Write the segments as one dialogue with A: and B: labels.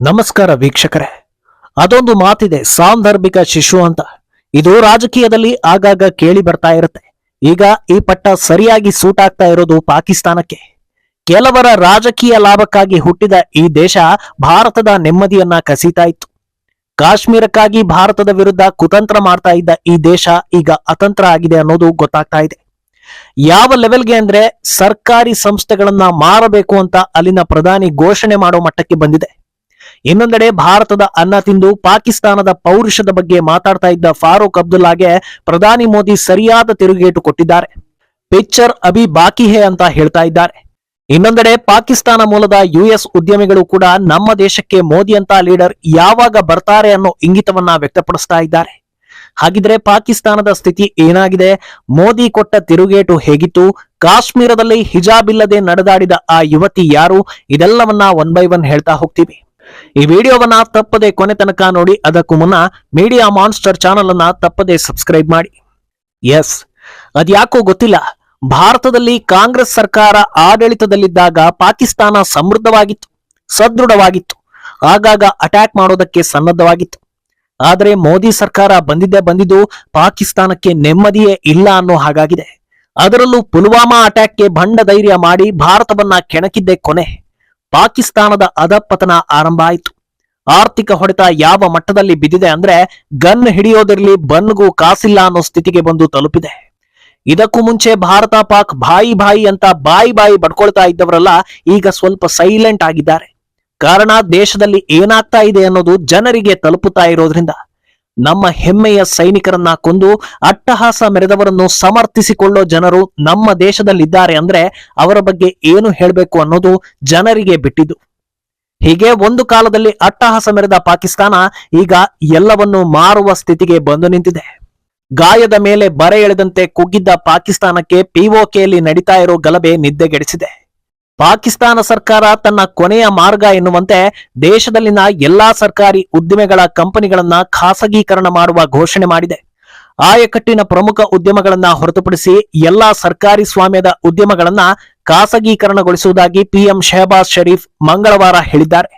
A: ನಮಸ್ಕಾರ ವೀಕ್ಷಕರೇ. ಅದೊಂದು ಮಾತಿದೆ, ಸಾಂದರ್ಭಿಕ ಶಿಶು ಅಂತ. ಇದು ರಾಜಕೀಯದಲ್ಲಿ ಆಗಾಗ ಕೇಳಿ ಬರ್ತಾ ಇರುತ್ತೆ. ಈಗ ಈ ಪಟ್ಟ ಸರಿಯಾಗಿ ಸೂಟ್ ಆಗ್ತಾ ಇರೋದು ಪಾಕಿಸ್ತಾನಕ್ಕೆ. ಕೆಲವರ ರಾಜಕೀಯ ಲಾಭಕ್ಕಾಗಿ ಹುಟ್ಟಿದ ಈ ದೇಶ ಭಾರತದ ನೆಮ್ಮದಿಯನ್ನ ಕಸೀತಾ ಇತ್ತು. ಕಾಶ್ಮೀರಕ್ಕಾಗಿ ಭಾರತದ ವಿರುದ್ಧ ಕುತಂತ್ರ ಮಾಡ್ತಾ ಇದ್ದ ಈ ದೇಶ ಈಗ ಅತಂತ್ರ ಆಗಿದೆ ಅನ್ನೋದು ಗೊತ್ತಾಗ್ತಾ ಇದೆ. ಯಾವ ಲೆವೆಲ್ಗೆ ಅಂದ್ರೆ ಸರ್ಕಾರಿ ಸಂಸ್ಥೆಗಳನ್ನ ಮಾರಬೇಕು ಅಂತ ಅಲ್ಲಿನ ಪ್ರಧಾನಿ ಘೋಷಣೆ ಮಾಡೋ ಮಟ್ಟಕ್ಕೆ ಬಂದಿದೆ. ಇನ್ನೊಂದೆಡೆ ಭಾರತದ ಅನ್ನ ತಿಂದು ಪಾಕಿಸ್ತಾನದ ಪೌರುಷದ ಬಗ್ಗೆ ಮಾತಾಡ್ತಾ ಇದ್ದ ಫಾರೂಕ್ ಅಬ್ದುಲ್ಲಾಗೆ ಪ್ರಧಾನಿ ಮೋದಿ ಸರಿಯಾದ ತಿರುಗೇಟು ಕೊಟ್ಟಿದ್ದಾರೆ. ಪಿಕ್ಚರ್ ಅಭಿ ಬಾಕಿ ಹೇ ಅಂತ ಹೇಳ್ತಾ ಇದ್ದಾರೆ. ಇನ್ನೊಂದೆಡೆ ಪಾಕಿಸ್ತಾನ ಮೂಲದ ಯುಎಸ್ ಉದ್ಯಮಿಗಳು ಕೂಡ ನಮ್ಮ ದೇಶಕ್ಕೆ ಮೋದಿ ಅಂತ ಲೀಡರ್ ಯಾವಾಗ ಬರ್ತಾರೆ ಅನ್ನೋ ಇಂಗಿತವನ್ನ ವ್ಯಕ್ತಪಡಿಸ್ತಾ ಇದ್ದಾರೆ. ಹಾಗಿದ್ರೆ ಪಾಕಿಸ್ತಾನದ ಸ್ಥಿತಿ ಏನಾಗಿದೆ? ಮೋದಿ ಕೊಟ್ಟ ತಿರುಗೇಟು ಹೇಗಿತ್ತು? ಕಾಶ್ಮೀರದಲ್ಲಿ ಹಿಜಾಬ್ ಇಲ್ಲದೆ ನಡೆದಾಡಿದ ಆ ಯುವತಿ ಯಾರು? ಇದೆಲ್ಲವನ್ನ ಒನ್ ಬೈ ಒನ್ ಹೇಳ್ತಾ ಹೋಗ್ತೀವಿ. ಈ ವಿಡಿಯೋವನ್ನ ತಪ್ಪದೆ ಕೊನೆ ತನಕ ನೋಡಿ, ಅದಕ್ಕೂ ಮುನ್ನ ಮೀಡಿಯಾ ಮಾನ್ಸ್ಟರ್ ಚಾನಲ್ ಅನ್ನ ತಪ್ಪದೆ ಸಬ್ಸ್ಕ್ರೈಬ್ ಮಾಡಿ. ಎಸ್ ಅದ್ಯಾಕೋ ಗೊತ್ತಿಲ್ಲ. ಭಾರತದಲ್ಲಿ ಕಾಂಗ್ರೆಸ್ ಸರ್ಕಾರ ಆಡಳಿತದಲ್ಲಿದ್ದಾಗ ಪಾಕಿಸ್ತಾನ ಸಮೃದ್ಧವಾಗಿತ್ತು, ಸದೃಢವಾಗಿತ್ತು. ಆಗಾಗ ಅಟ್ಯಾಕ್ ಮಾಡೋದಕ್ಕೆ ಸನ್ನದ್ಧವಾಗಿತ್ತು. ಆದರೆ ಮೋದಿ ಸರ್ಕಾರ ಬಂದಿದ್ದೇ ಬಂದಿದ್ದು ಪಾಕಿಸ್ತಾನಕ್ಕೆ ನೆಮ್ಮದಿಯೇ ಇಲ್ಲ ಅನ್ನೋ ಹಾಗಾಗಿದೆ. ಅದರಲ್ಲೂ ಪುಲ್ವಾಮಾ ಅಟ್ಯಾಕ್ಗೆ ಭಂಡ ಧೈರ್ಯ ಮಾಡಿ ಭಾರತವನ್ನ ಕೆಣಕಿದ್ದೇ ಕೊನೆ. ಪಾಕಿಸ್ತಾನದ ಅಧಪತನ ಆರಂಭ ಆಯಿತು. ಆರ್ಥಿಕ ಹೊಡೆತ ಯಾವ ಮಟ್ಟದಲ್ಲಿ ಬಿದ್ದಿದೆ ಅಂದ್ರೆ ಗನ್ ಹಿಡಿಯೋದಿರಲಿ ಬನ್ಗೂ ಕಾಸಿಲ್ಲ ಅನ್ನೋ ಸ್ಥಿತಿಗೆ ಬಂದು ತಲುಪಿದೆ. ಇದಕ್ಕೂ ಮುಂಚೆ ಭಾರತ ಪಾಕ್ ಬಾಯಿ ಬಾಯಿ ಅಂತ ಬಾಯಿ ಬಾಯಿ ಬಡ್ಕೊಳ್ತಾ ಇದ್ದವರೆಲ್ಲ ಈಗ ಸ್ವಲ್ಪ ಸೈಲೆಂಟ್ ಆಗಿದ್ದಾರೆ. ಕಾರಣ ದೇಶದಲ್ಲಿ ಏನಾಗ್ತಾ ಇದೆ ಅನ್ನೋದು ಜನರಿಗೆ ತಲುಪುತ್ತಾ ಇರೋದ್ರಿಂದ. ನಮ್ಮ ಹೆಮ್ಮೆಯ ಸೈನಿಕರನ್ನ ಕೊಂದು ಅಟ್ಟಹಾಸ ಮೆರೆದವರನ್ನು ಸಮರ್ಥಿಸಿಕೊಳ್ಳೋ ಜನರು ನಮ್ಮ ದೇಶದಲ್ಲಿದ್ದಾರೆ ಅಂದ್ರೆ ಅವರ ಬಗ್ಗೆ ಏನು ಹೇಳಬೇಕು ಅನ್ನೋದು ಜನರಿಗೆ ಬಿಟ್ಟಿದ್ದು. ಹೀಗೆ ಒಂದು ಕಾಲದಲ್ಲಿ ಅಟ್ಟಹಾಸ ಮೆರೆದ ಪಾಕಿಸ್ತಾನ ಈಗ ಎಲ್ಲವನ್ನು ಮಾರುವ ಸ್ಥಿತಿಗೆ ಬಂದು ನಿಂತಿದೆ. ಗಾಯದ ಮೇಲೆ ಬರೆ ಎಳೆದಂತೆ ಕುಗ್ಗಿದ್ದ ಪಾಕಿಸ್ತಾನಕ್ಕೆ ಪಿಒಕೆಯಲ್ಲಿ ನಡೀತಾ ಇರೋ ಗಲಭೆ ನಿದ್ದೆಗೆಡಿಸಿದೆ. ಪಾಕಿಸ್ತಾನ ಸರ್ಕಾರ ತನ್ನ ಕೊನೆಯ ಮಾರ್ಗ ಎನ್ನುವಂತೆ ದೇಶದಲ್ಲಿನ ಎಲ್ಲಾ ಸರ್ಕಾರಿ ಉದ್ದಿಮೆಗಳ ಕಂಪನಿಗಳನ್ನ ಖಾಸಗೀಕರಣ ಮಾಡುವ ಘೋಷಣೆ ಮಾಡಿದೆ. ಆಯಕಟ್ಟಿನ ಪ್ರಮುಖ ಉದ್ಯಮಗಳನ್ನ ಹೊರತುಪಡಿಸಿ ಎಲ್ಲಾ ಸರ್ಕಾರಿ ಸ್ವಾಮ್ಯದ ಉದ್ಯಮಗಳನ್ನ ಖಾಸಗೀಕರಣಗೊಳಿಸುವುದಾಗಿ ಪಿಎಂ ಶಹಬಾಜ್ ಶರೀಫ್ ಮಂಗಳವಾರ ಹೇಳಿದ್ದಾರೆ.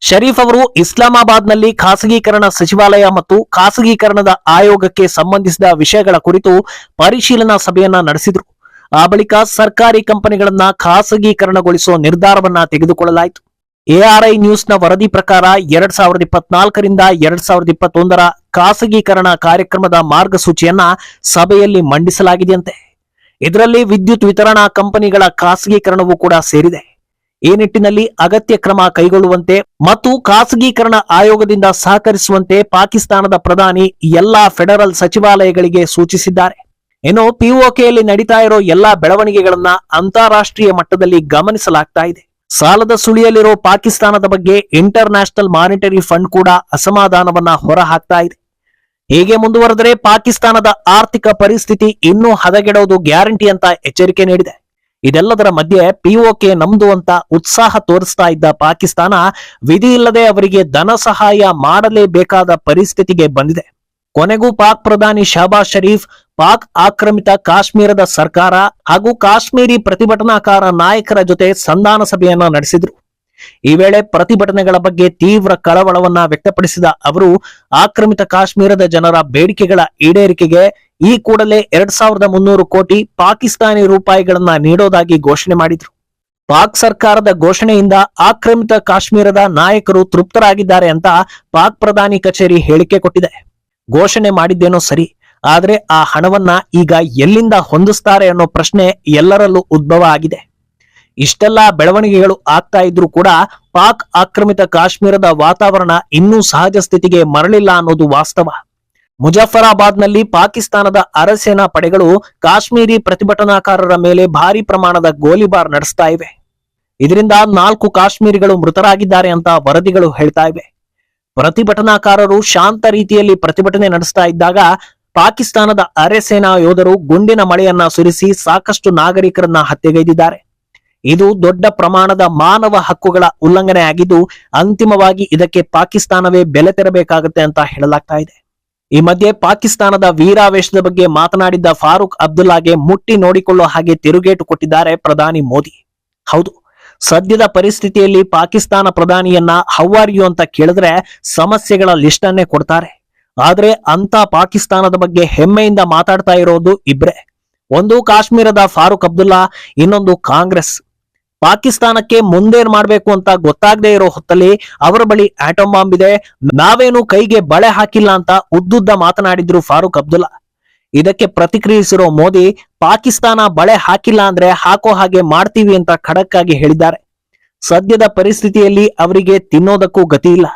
A: ಶರೀಫ್ ಅವರು ಇಸ್ಲಾಮಾಬಾದ್ನಲ್ಲಿ ಖಾಸಗೀಕರಣ ಸಚಿವಾಲಯ ಮತ್ತು ಖಾಸಗೀಕರಣದ ಆಯೋಗಕ್ಕೆ ಸಂಬಂಧಿಸಿದ ವಿಷಯಗಳ ಕುರಿತು ಪರಿಶೀಲನಾ ಸಭೆಯನ್ನ ನಡೆಸಿದ್ರು. ಆ ಬಳಿಕ ಸರ್ಕಾರಿ ಕಂಪನಿಗಳನ್ನ ಖಾಸಗೀಕರಣಗೊಳಿಸುವ ನಿರ್ಧಾರವನ್ನ ತೆಗೆದುಕೊಳ್ಳಲಾಯಿತು. ಎಆರ್ಐ ನ್ಯೂಸ್ನ ವರದಿ ಪ್ರಕಾರ ಎರಡ್ ಸಾವಿರದ ಇಪ್ಪತ್ನಾಲ್ಕರಿಂದ ಎರಡ್ ಸಾವಿರದ ಇಪ್ಪತ್ತೊಂದರ ಖಾಸಗೀಕರಣ ಕಾರ್ಯಕ್ರಮದ ಮಾರ್ಗಸೂಚಿಯನ್ನ ಸಭೆಯಲ್ಲಿ ಮಂಡಿಸಲಾಗಿದೆಯಂತೆ. ಇದರಲ್ಲಿ ವಿದ್ಯುತ್ ವಿತರಣಾ ಕಂಪನಿಗಳ ಖಾಸಗೀಕರಣವೂ ಕೂಡ ಸೇರಿದೆ. ಈ ನಿಟ್ಟಿನಲ್ಲಿ ಅಗತ್ಯ ಕ್ರಮ ಕೈಗೊಳ್ಳುವಂತೆ ಮತ್ತು ಖಾಸಗೀಕರಣ ಆಯೋಗದಿಂದ ಸಹಕರಿಸುವಂತೆ ಪಾಕಿಸ್ತಾನದ ಪ್ರಧಾನಿ ಎಲ್ಲಾ ಫೆಡರಲ್ ಸಚಿವಾಲಯಗಳಿಗೆ ಸೂಚಿಸಿದ್ದಾರೆ. ಇನ್ನು ಪಿಒಕೆಯಲ್ಲಿ ನಡೀತಾ ಇರೋ ಎಲ್ಲಾ ಬೆಳವಣಿಗೆಗಳನ್ನ ಅಂತಾರಾಷ್ಟ್ರೀಯ ಮಟ್ಟದಲ್ಲಿ ಗಮನಿಸಲಾಗ್ತಾ ಇದೆ. ಸಾಲದ ಸುಳಿಯಲ್ಲಿರೋ ಪಾಕಿಸ್ತಾನದ ಬಗ್ಗೆ ಇಂಟರ್ ನ್ಯಾಷನಲ್ ಮಾನಿಟರಿ ಫಂಡ್ ಕೂಡ ಅಸಮಾಧಾನವನ್ನ ಹೊರಹಾಕ್ತಾ ಇದೆ. ಹೀಗೆ ಮುಂದುವರೆದರೆ ಪಾಕಿಸ್ತಾನದ ಆರ್ಥಿಕ ಪರಿಸ್ಥಿತಿ ಇನ್ನೂ ಹದಗೆಡೋದು ಗ್ಯಾರಂಟಿ ಅಂತ ಎಚ್ಚರಿಕೆ ನೀಡಿದೆ. ಇದೆಲ್ಲದರ ಮಧ್ಯೆ ಪಿಒಕೆ ನಮ್ದು ಅಂತ ಉತ್ಸಾಹ ತೋರಿಸ್ತಾ ಇದ್ದ ಪಾಕಿಸ್ತಾನ ವಿಧಿ ಇಲ್ಲದೆ ಅವರಿಗೆ ಧನ ಸಹಾಯ ಮಾಡಲೇಬೇಕಾದ ಪರಿಸ್ಥಿತಿಗೆ ಬಂದಿದೆ. ಕೊನೆಗೂ ಪಾಕ್ ಪ್ರಧಾನಿ ಶಹಬಾಜ್ ಶರೀಫ್, ಪಾಕ್ ಆಕ್ರಮಿತ ಕಾಶ್ಮೀರದ ಸರ್ಕಾರ ಹಾಗೂ ಕಾಶ್ಮೀರಿ ಪ್ರತಿಭಟನಾಕಾರ ನಾಯಕರ ಜೊತೆ ಸಂಧಾನ ಸಭೆಯನ್ನ ನಡೆಸಿದ್ರು. ಈ ವೇಳೆ ಪ್ರತಿಭಟನೆಗಳ ಬಗ್ಗೆ ತೀವ್ರ ಕಳವಳವನ್ನ ವ್ಯಕ್ತಪಡಿಸಿದ ಅವರು, ಆಕ್ರಮಿತ ಕಾಶ್ಮೀರದ ಜನರ ಬೇಡಿಕೆಗಳ ಈಡೇರಿಕೆಗೆ ಈ ಕೂಡಲೇ ಎರಡ್ ಸಾವಿರದ ಮುನ್ನೂರು ಕೋಟಿ ಪಾಕಿಸ್ತಾನಿ ರೂಪಾಯಿಗಳನ್ನ ನೀಡೋದಾಗಿ ಘೋಷಣೆ ಮಾಡಿದ್ರು. ಪಾಕ್ ಸರ್ಕಾರದ ಘೋಷಣೆಯಿಂದ ಆಕ್ರಮಿತ ಕಾಶ್ಮೀರದ ನಾಯಕರು ತೃಪ್ತರಾಗಿದ್ದಾರೆ ಅಂತ ಪಾಕ್ ಪ್ರಧಾನಿ ಕಚೇರಿ ಹೇಳಿಕೆ ಕೊಟ್ಟಿದೆ. ಘೋಷಣೆ ಮಾಡಿದ್ದೇನೋ ಸರಿ, ಆದರೆ ಆ ಹಣವನ್ನ ಈಗ ಎಲ್ಲಿಂದ ಹೊಂದಿಸ್ತಾರೆ ಅನ್ನೋ ಪ್ರಶ್ನೆ ಎಲ್ಲರಲ್ಲೂ ಉದ್ಭವ ಆಗಿದೆ. ಇಷ್ಟೆಲ್ಲ ಬೆಳವಣಿಗೆಗಳು ಆಗ್ತಾ ಇದ್ರೂ ಕೂಡ ಪಾಕ್ ಆಕ್ರಮಿತ ಕಾಶ್ಮೀರದ ವಾತಾವರಣ ಇನ್ನೂ ಸಹಜ ಸ್ಥಿತಿಗೆ ಮರಳಿಲ್ಲ ಅನ್ನೋದು ವಾಸ್ತವ. ಮುಜಫರಾಬಾದ್ನಲ್ಲಿ ಪಾಕಿಸ್ತಾನದ ಅರಸೇನಾ ಪಡೆಗಳು ಕಾಶ್ಮೀರಿ ಪ್ರತಿಭಟನಾಕಾರರ ಮೇಲೆ ಭಾರಿ ಪ್ರಮಾಣದ ಗೋಲಿಬಾರ್ ನಡೆಸ್ತಾ ಇವೆ. ಇದರಿಂದ ನಾಲ್ಕು ಕಾಶ್ಮೀರಿಗಳು ಮೃತರಾಗಿದ್ದಾರೆ ಅಂತ ವರದಿಗಳು ಹೇಳ್ತಾ ಇವೆ. ಪ್ರತಿಭಟನಾಕಾರರು ಶಾಂತ ರೀತಿಯಲ್ಲಿ ಪ್ರತಿಭಟನೆ ನಡೆಸ್ತಾ ಇದ್ದಾಗ ಪಾಕಿಸ್ತಾನದ ಅರೆಸೇನಾ ಯೋಧರು ಗುಂಡಿನ ಮಳೆಯನ್ನ ಸುರಿಸಿ ಸಾಕಷ್ಟು ನಾಗರಿಕರನ್ನ ಹತ್ಯೆಗೈದಿದ್ದಾರೆ. ಇದು ದೊಡ್ಡ ಪ್ರಮಾಣದ ಮಾನವ ಹಕ್ಕುಗಳ ಉಲ್ಲಂಘನೆ ಆಗಿದ್ದು ಅಂತಿಮವಾಗಿ ಇದಕ್ಕೆ ಪಾಕಿಸ್ತಾನವೇ ಬೆಲೆ ತೆರಬೇಕಾಗುತ್ತೆ ಅಂತ ಹೇಳಲಾಗ್ತಾ ಇದೆ. ಈ ಮಧ್ಯೆ ಪಾಕಿಸ್ತಾನದ ವೀರಾವೇಶದ ಬಗ್ಗೆ ಮಾತನಾಡಿದ್ದ ಫಾರೂಕ್ ಅಬ್ದುಲ್ಲಾಗೆ ಮುಟ್ಟಿ ನೋಡಿಕೊಳ್ಳೋ ಹಾಗೆ ತಿರುಗೇಟು ಕೊಟ್ಟಿದ್ದಾರೆ ಪ್ರಧಾನಿ ಮೋದಿ. ಹೌದು ಸದ್ಯದ ಪರಿಸ್ಥಿತಿಯಲ್ಲಿ ಪಾಕಿಸ್ತಾನ ಪ್ರಧಾನಿಯನ್ನ ಹೌಆರ್ ಯು ಅಂತ ಕೇಳಿದ್ರೆ ಸಮಸ್ಯೆಗಳ ಲಿಸ್ಟ್ ಅನ್ನೇ ಕೊಡ್ತಾರೆ. ಆದ್ರೆ ಅಂತ ಪಾಕಿಸ್ತಾನದ ಬಗ್ಗೆ ಹೆಮ್ಮೆಯಿಂದ ಮಾತಾಡ್ತಾ ಇರೋದು ಇಬ್ರೆ. ಒಂದು ಕಾಶ್ಮೀರದ ಫಾರೂಕ್ ಅಬ್ದುಲ್ಲಾ, ಇನ್ನೊಂದು ಕಾಂಗ್ರೆಸ್. ಪಾಕಿಸ್ತಾನಕ್ಕೆ ಮುಂದೇನ್ ಮಾಡ್ಬೇಕು ಅಂತ ಗೊತ್ತಾಗದೇ ಇರೋ ಹೊತ್ತಲ್ಲಿ ಅವರ ಬಳಿ ಆಟಮ್ ಬಾಂಬ್ ಇದೆ. ನಾವೇನು ಕೈಗೆ ಬಳೆ ಹಾಕಿಲ್ಲ ಅಂತ ಉದ್ದುದ್ದ ಮಾತನಾಡಿದ್ರು ಫಾರೂಕ್ ಅಬ್ದುಲ್ಲಾ. ಇದಕ್ಕೆ ಪ್ರತಿಕ್ರಿಯಿಸಿರೋ ಮೋದಿ, ಪಾಕಿಸ್ತಾನ ಬಳೆ ಹಾಕಿಲ್ಲ ಅಂದ್ರೆ ಹಾಕೋ ಹಾಗೆ ಮಾಡ್ತೀವಿ ಅಂತ ಖಡಕ್ ಆಗಿ ಹೇಳಿದ್ದಾರೆ. ಸದ್ಯದ ಪರಿಸ್ಥಿತಿಯಲ್ಲಿ ಅವರಿಗೆ ತಿನ್ನೋದಕ್ಕೂ ಗತಿ ಇಲ್ಲ.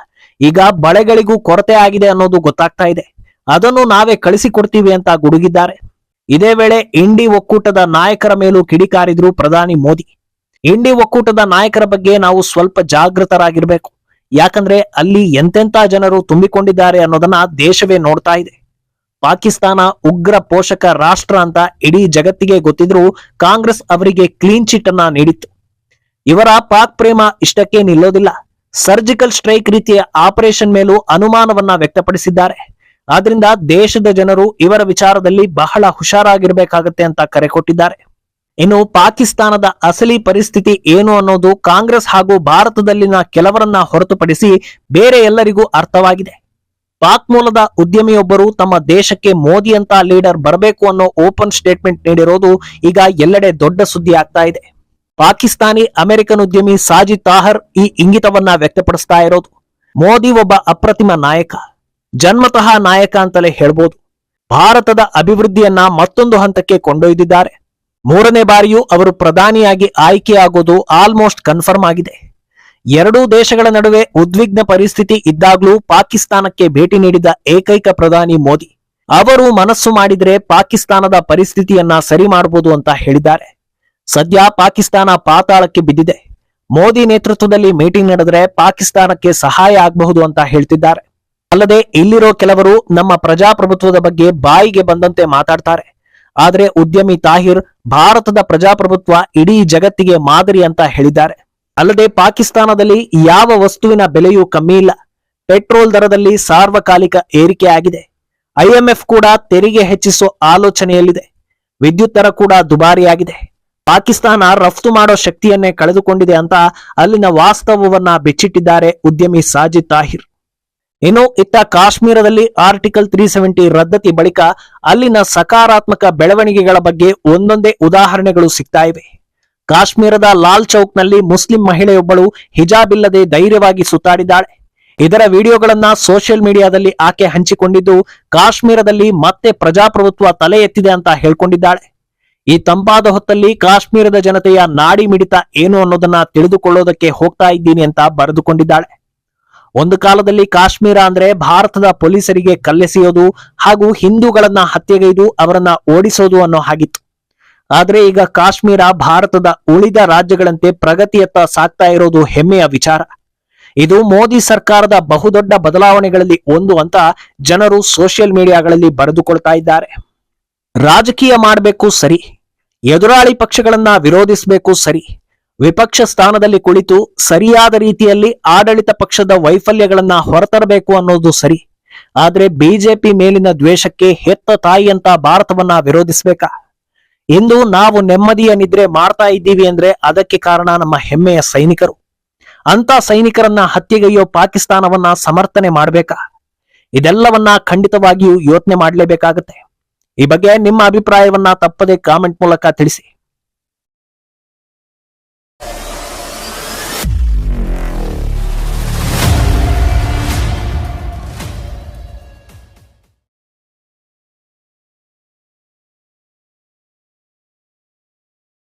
A: ಈಗ ಬಳೆಗಳಿಗೂ ಕೊರತೆ ಆಗಿದೆ ಅನ್ನೋದು ಗೊತ್ತಾಗ್ತಾ ಇದೆ. ಅದನ್ನು ನಾವೇ ಕಳಿಸಿಕೊಡ್ತೀವಿ ಅಂತ ಗುಡುಗಿದ್ದಾರೆ. ಇದೇ ವೇಳೆ ಇಂಡಿ ಒಕ್ಕೂಟದ ನಾಯಕರ ಮೇಲೂ ಕಿಡಿಕಾರಿದ್ರು ಪ್ರಧಾನಿ ಮೋದಿ. ಇಂಡಿ ಒಕ್ಕೂಟದ ನಾಯಕರ ಬಗ್ಗೆ ನಾವು ಸ್ವಲ್ಪ ಜಾಗೃತರಾಗಿರ್ಬೇಕು. ಯಾಕಂದ್ರೆ ಅಲ್ಲಿ ಎಂತೆಂತ ಜನರು ತುಂಬಿಕೊಂಡಿದ್ದಾರೆ ಅನ್ನೋದನ್ನ ದೇಶವೇ ನೋಡ್ತಾ ಇದೆ. ಪಾಕಿಸ್ತಾನ ಉಗ್ರ ಪೋಷಕ ರಾಷ್ಟ್ರ ಅಂತ ಇಡೀ ಜಗತ್ತಿಗೆ ಗೊತ್ತಿದ್ರು ಕಾಂಗ್ರೆಸ್ ಅವರಿಗೆ ಕ್ಲೀನ್ ಚಿಟ್ ಅನ್ನ ನೀಡಿತ್ತು. ಇವರ ಪಾಕ್ ಪ್ರೇಮ ಇಷ್ಟಕ್ಕೆ ನಿಲ್ಲೋದಿಲ್ಲ. ಸರ್ಜಿಕಲ್ ಸ್ಟ್ರೈಕ್ ರೀತಿಯ ಆಪರೇಷನ್ ಮೇಲೂ ಅನುಮಾನವನ್ನ ವ್ಯಕ್ತಪಡಿಸಿದ್ದಾರೆ. ಆದ್ರಿಂದ ದೇಶದ ಜನರು ಇವರ ವಿಚಾರದಲ್ಲಿ ಬಹಳ ಹುಷಾರಾಗಿರ್ಬೇಕಾಗತ್ತೆ ಅಂತ ಕರೆ ಕೊಟ್ಟಿದ್ದಾರೆ. ಇನ್ನು ಪಾಕಿಸ್ತಾನದ ಅಸಲಿ ಪರಿಸ್ಥಿತಿ ಏನು ಅನ್ನೋದು ಕಾಂಗ್ರೆಸ್ ಹಾಗೂ ಭಾರತದಲ್ಲಿನ ಕೆಲವರನ್ನ ಹೊರತುಪಡಿಸಿ ಬೇರೆ ಎಲ್ಲರಿಗೂ ಅರ್ಥವಾಗಿದೆ. ಪಾಕ್ ಮೂಲದ ಉದ್ಯಮಿಯೊಬ್ಬರು ತಮ್ಮ ದೇಶಕ್ಕೆ ಮೋದಿ ಅಂತ ಲೀಡರ್ ಬರಬೇಕು ಅನ್ನೋ ಓಪನ್ ಸ್ಟೇಟ್ಮೆಂಟ್ ನೀಡಿರೋದು ಈಗ ಎಲ್ಲೆಡೆ ದೊಡ್ಡ ಸುದ್ದಿ ಆಗ್ತಾ ಇದೆ. ಪಾಕಿಸ್ತಾನಿ ಅಮೆರಿಕನ್ ಉದ್ಯಮಿ ಸಾಜಿದ್ ತಾಹರ್ ಈ ಇಂಗಿತವನ್ನ ವ್ಯಕ್ತಪಡಿಸ್ತಾ ಇರೋದು. ಮೋದಿ ಒಬ್ಬ ಅಪ್ರತಿಮ ನಾಯಕ, ಜನ್ಮತಃ ನಾಯಕ ಅಂತಲೇ ಹೇಳ್ಬೋದು. ಭಾರತದ ಅಭಿವೃದ್ಧಿಯನ್ನ ಮತ್ತೊಂದು ಹಂತಕ್ಕೆ ಕೊಂಡೊಯ್ದಿದ್ದಾರೆ. ಮೂರನೇ ಬಾರಿಯೂ ಅವರು ಪ್ರಧಾನಿಯಾಗಿ ಆಯ್ಕೆಯಾಗೋದು ಆಲ್ಮೋಸ್ಟ್ ಕನ್ಫರ್ಮ್ ಆಗಿದೆ. ಎರಡೂ ದೇಶಗಳ ನಡುವೆ ಉದ್ವಿಗ್ನ ಪರಿಸ್ಥಿತಿ ಇದ್ದಾಗಲೂ ಪಾಕಿಸ್ತಾನಕ್ಕೆ ಭೇಟಿ ನೀಡಿದ ಏಕೈಕ ಪ್ರಧಾನಿ ಮೋದಿ. ಅವರು ಮನಸ್ಸು ಮಾಡಿದರೆ ಪಾಕಿಸ್ತಾನದ ಪರಿಸ್ಥಿತಿಯನ್ನ ಸರಿ ಮಾಡಬಹುದು ಅಂತ ಹೇಳಿದ್ದಾರೆ. ಸದ್ಯ ಪಾಕಿಸ್ತಾನ ಪಾತಾಳಕ್ಕೆ ಬಿದ್ದಿದೆ. ಮೋದಿ ನೇತೃತ್ವದಲ್ಲಿ ಮೀಟಿಂಗ್ ನಡೆದರೆ ಪಾಕಿಸ್ತಾನಕ್ಕೆ ಸಹಾಯ ಆಗಬಹುದು ಅಂತ ಹೇಳ್ತಿದ್ದಾರೆ. ಅಲ್ಲದೆ ಇಲ್ಲಿರೋ ಕೆಲವರು ನಮ್ಮ ಪ್ರಜಾಪ್ರಭುತ್ವದ ಬಗ್ಗೆ ಬಾಯಿಗೆ ಬಂದಂತೆ ಮಾತಾಡ್ತಾರೆ. ಆದರೆ ಉದ್ಯಮಿ ತಾಹಿರ್, ಭಾರತದ ಪ್ರಜಾಪ್ರಭುತ್ವ ಇಡೀ ಜಗತ್ತಿಗೆ ಮಾದರಿ ಅಂತ ಹೇಳಿದ್ದಾರೆ. ಅಲ್ಲದೆ ಪಾಕಿಸ್ತಾನದಲ್ಲಿ ಯಾವ ವಸ್ತುವಿನ ಬೆಲೆಯೂ ಕಮ್ಮಿ ಇಲ್ಲ. ಪೆಟ್ರೋಲ್ ದರದಲ್ಲಿ ಸಾರ್ವಕಾಲಿಕ ಏರಿಕೆ ಆಗಿದೆ ಐಎಂಎಫ್ ಕೂಡ ತೆರಿಗೆ ಹೆಚ್ಚಿಸುವ ಆಲೋಚನೆಯಲ್ಲಿದೆ. ವಿದ್ಯುತ್ ದರ ಕೂಡ ದುಬಾರಿಯಾಗಿದೆ. ಪಾಕಿಸ್ತಾನ ರಫ್ತು ಮಾಡೋ ಶಕ್ತಿಯನ್ನೇ ಕಳೆದುಕೊಂಡಿದೆ ಅಂತ ಅಲ್ಲಿನ ವಾಸ್ತವವನ್ನ ಬಿಚ್ಚಿಟ್ಟಿದ್ದಾರೆ ಉದ್ಯಮಿ ಸಾಜಿದ್ ತಾಹಿರ್. ಇನ್ನು ಇತ್ತ ಕಾಶ್ಮೀರದಲ್ಲಿ ಆರ್ಟಿಕಲ್ ತ್ರೀ ಸೆವೆಂಟಿ ರದ್ದತಿ ಬಳಿಕ ಅಲ್ಲಿನ ಸಕಾರಾತ್ಮಕ ಬೆಳವಣಿಗೆಗಳ ಬಗ್ಗೆ ಒಂದೊಂದೇ ಉದಾಹರಣೆಗಳು ಸಿಗ್ತಾ ಇವೆ. ಕಾಶ್ಮೀರದ ಲಾಲ್ ಚೌಕ್ನಲ್ಲಿ ಮುಸ್ಲಿಂ ಮಹಿಳೆಯೊಬ್ಬಳು ಹಿಜಾಬ್ ಇಲ್ಲದೆ ಧೈರ್ಯವಾಗಿ ಸುತ್ತಾಡಿದ್ದಾಳೆ. ಇದರ ವಿಡಿಯೋಗಳನ್ನ ಸೋಷಿಯಲ್ ಮೀಡಿಯಾದಲ್ಲಿ ಆಕೆ ಹಂಚಿಕೊಂಡಿದ್ದು, ಕಾಶ್ಮೀರದಲ್ಲಿ ಮತ್ತೆ ಪ್ರಜಾಪ್ರಭುತ್ವ ತಲೆ ಎತ್ತಿದೆ ಅಂತ ಹೇಳ್ಕೊಂಡಿದ್ದಾಳೆ. ಈ ತಂಪಾದ ಹೊತ್ತಲ್ಲಿ ಕಾಶ್ಮೀರದ ಜನತೆಯ ನಾಡಿ ಮಿಡಿತ ಏನು ಅನ್ನೋದನ್ನ ತಿಳಿದುಕೊಳ್ಳೋದಕ್ಕೆ ಹೋಗ್ತಾ ಇದ್ದೀನಿ ಅಂತ ಬರೆದುಕೊಂಡಿದ್ದಾಳೆ. ಒಂದು ಕಾಲದಲ್ಲಿ ಕಾಶ್ಮೀರ ಅಂದ್ರೆ ಭಾರತದ ಪೊಲೀಸರಿಗೆ ಕಲ್ಲೆಸೆಯೋದು ಹಾಗೂ ಹಿಂದೂಗಳನ್ನ ಹತ್ಯೆಗೈದು ಅವರನ್ನ ಓಡಿಸೋದು ಅನ್ನೋ ಹಾಗಿತ್ತು. ಆದ್ರೆ ಈಗ ಕಾಶ್ಮೀರ ಭಾರತದ ಉಳಿದ ರಾಜ್ಯಗಳಂತೆ ಪ್ರಗತಿಯತ್ತ ಸಾಗ್ತಾ ಇರೋದು ಹೆಮ್ಮೆಯ ವಿಚಾರ. ಇದು ಮೋದಿ ಸರ್ಕಾರದ ಬಹುದೊಡ್ಡ ಬದಲಾವಣೆಗಳಲ್ಲಿ ಒಂದು ಅಂತ ಜನರು ಸೋಷಿಯಲ್ ಮೀಡಿಯಾಗಳಲ್ಲಿ ಬರೆದುಕೊಳ್ತಾ ಇದ್ದಾರೆ. ರಾಜಕೀಯ ಮಾಡಬೇಕು ಸರಿ, ಎದುರಾಳಿ ಪಕ್ಷಗಳನ್ನ ವಿರೋಧಿಸಬೇಕು ಸರಿ, ವಿಪಕ್ಷ ಸ್ಥಾನದಲ್ಲಿ ಕುಳಿತು ಸರಿಯಾದ ರೀತಿಯಲ್ಲಿ ಆಡಳಿತ ಪಕ್ಷದ ವೈಫಲ್ಯಗಳನ್ನ ಹೊರತರಬೇಕು ಅನ್ನೋದು ಸರಿ, ಆದ್ರೆ ಬಿಜೆಪಿ ಮೇಲಿನ ದ್ವೇಷಕ್ಕೆ ಹೆತ್ತ ತಾಯಿಯಂತ ಭಾರತವನ್ನ ವಿರೋಧಿಸಬೇಕಾ? ಇಂದು ನಾವು ನೆಮ್ಮದಿಯ ನಿದ್ರೆ ಮಾಡ್ತಾ ಇದ್ದೀವಿ ಅಂದ್ರೆ ಅದಕ್ಕೆ ಕಾರಣ ನಮ್ಮ ಹೆಮ್ಮೆಯ ಸೈನಿಕರು. ಅಂತ ಸೈನಿಕರನ್ನ ಹತ್ಯೆಗೈಯೋ ಪಾಕಿಸ್ತಾನವನ್ನ ಸಮರ್ಥನೆ ಮಾಡ್ಬೇಕಾ? ಇದೆಲ್ಲವನ್ನ ಖಂಡಿತವಾಗಿಯೂ ಯೋಚನೆ ಮಾಡಲೇಬೇಕಾಗತ್ತೆ. ಈ ಬಗ್ಗೆ ನಿಮ್ಮ ಅಭಿಪ್ರಾಯವನ್ನ ತಪ್ಪದೆ ಕಾಮೆಂಟ್ ಮೂಲಕ ತಿಳಿಸಿ.